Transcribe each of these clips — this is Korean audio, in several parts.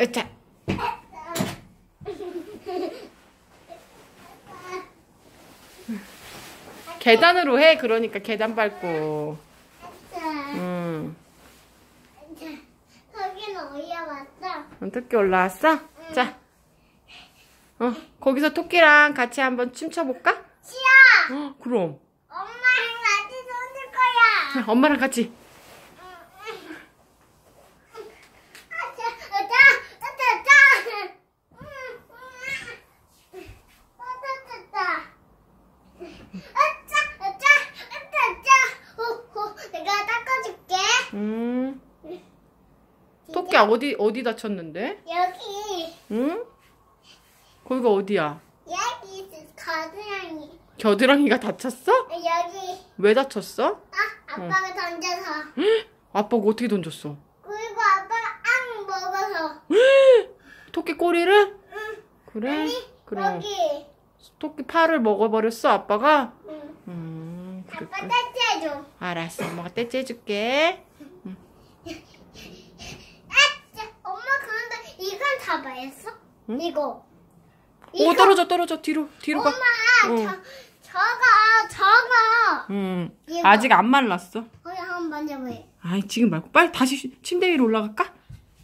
으차. 계단으로 해. 그러니까 계단 밟고. 음. 거기는 어디야 왔어? 어떻게 올라왔어? 자. 어, 거기서 토끼랑 같이 한번 춤춰볼까? 싫어! 어, 그럼. 엄마랑 같이 놀 거야! 자, 엄마랑 같이. 아차, 아차, 아차, 아차! 아차, 아차, 아차, 아차, 호호, 내가 닦아줄게. 음. 토끼 어디, 어디 다쳤는데? 여기, 응? 거기가 어디야? 여기 가드랑이. 겨드랑이가 다쳤어? 여기, 왜 다쳤어? 아, 아빠가 던져서. 아빠가 어떻게 던졌어? 그리고 아빠가 앙 먹어서. 토끼 꼬리를? 응. 그래? 아니, 그럼 여기. 토끼 팔을 먹어버렸어 아빠가? 응. 음 아빠 그랬군 따뜻해줘. 알았어 엄마가 떼찌 해줄게 아짜, 엄마 그런데 다 말했어? 응? 이거. 오 떨어져 떨어져 뒤로 뒤로 가 엄마, 응. 저, 저거, 저거. 음, 이거. 아직 안 말랐어 거기 한번 만져봐요. 아이 지금 말고 빨리 다시 쉬- 침대 위로 올라갈까?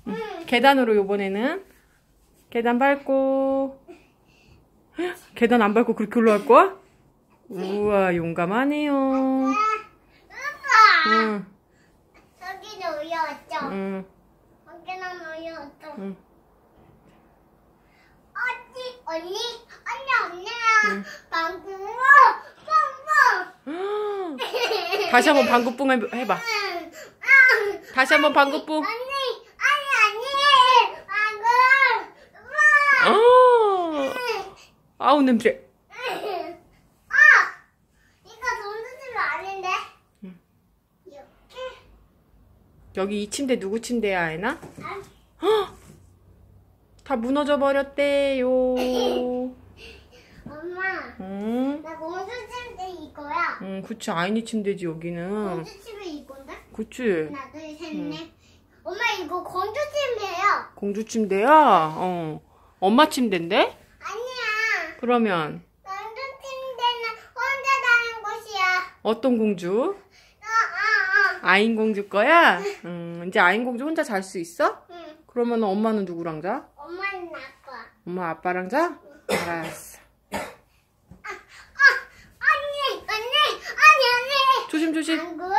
응. 계단으로 요번에는 계단 밟고 헉, 계단 안 밟고 그렇게 올라갈 거야? 우와 용감하네요 아빠. 응, 저기는 어려웠죠? 응, 거기는 어려웠죠? 응. 언니, 언니, 언니랑 방구, 뻥뻥. 다시 한번 방구뿡 해- 해봐 응. 아. 다시 한번 방구뿡 언니, 아니, 아니, 방구. 우와. 어. 아우 냄새 아! 응. 이렇게? 여기 이 침대 누구 침대야 아이나? 아, 다 무너져 버렸대요 엄마, 응, 나 공주 침대 이거야. 응 그치 아이니 침대지 여기는 공주 침대 이건데? 그치 하나, 둘, 셋, 넷. 엄마 이거 공주 침대예요. 공주 침대야? 어 엄마 침대인데? 아니야. 그러면 공주 침대는 혼자 자는 곳이야. 어떤 공주? 아, 아, 아. 아인 공주 거야? 음, 이제 아인 공주 혼자 잘 수 있어? 응. 그러면 엄마는 누구랑 자? 엄마는 나빠. 엄마 아빠랑 자? 알았어 아, 언니, 언니, 언니, 언니. 조심 조심 방구.